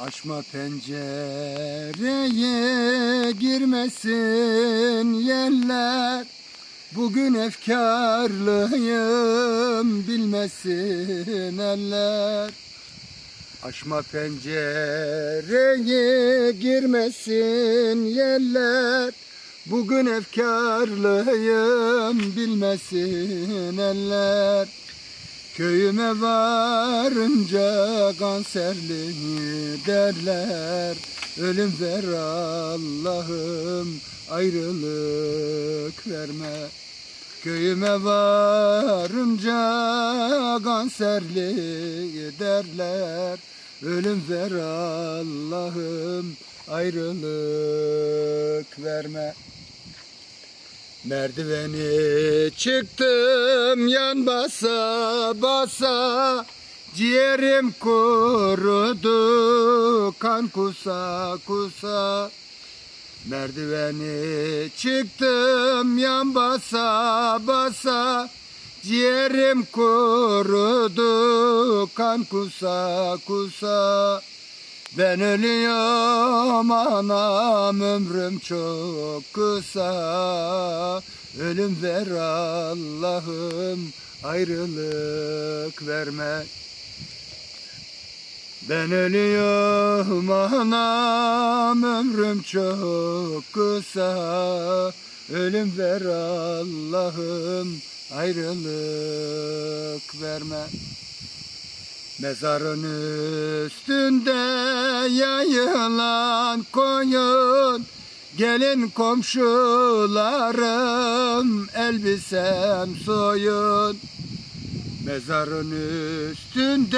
Açma pencereye girmesin yerler. Bugün efkarlıyım bilmesin eller. Açma pencereye girmesin yerler. Bugün efkarlıyım bilmesin eller Köyüme varınca kanserli derler. Ölüm ver Allah'ım ayrılık verme. Köyüme varınca kanserli derler. Ölüm ver Allah'ım ayrılık verme Merdiveni çıktım yan basa basa Ciğerim kurudu kan kusa kusa. Merdiveni çıktım yan basa basa Ciğerim kurudu kan kusa kusa ben ölüyorum anam ömrüm çok kısa. Ölüm ver Allah'ım ayrılık verme. Ben ölüyorum anam ömrüm çok kısa. Ölüm ver Allah'ım ayrılık verme. Mezarın üstünde yayılan koyun Gelin komşularım elbisem soyun. Mezarın üstünde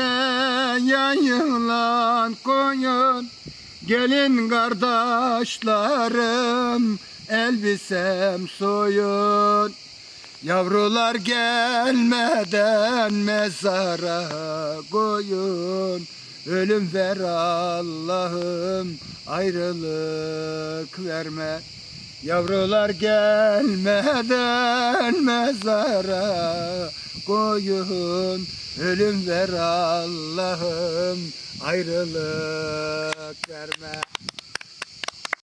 yayılan koyun Gelin kardeşlerim elbisem soyun. Yavrular gelmeden mezara koyun Ölüm ver Allah'ım ayrılık verme. Yavrular gelmeden mezara koyun. Ölüm ver Allah'ım ayrılık verme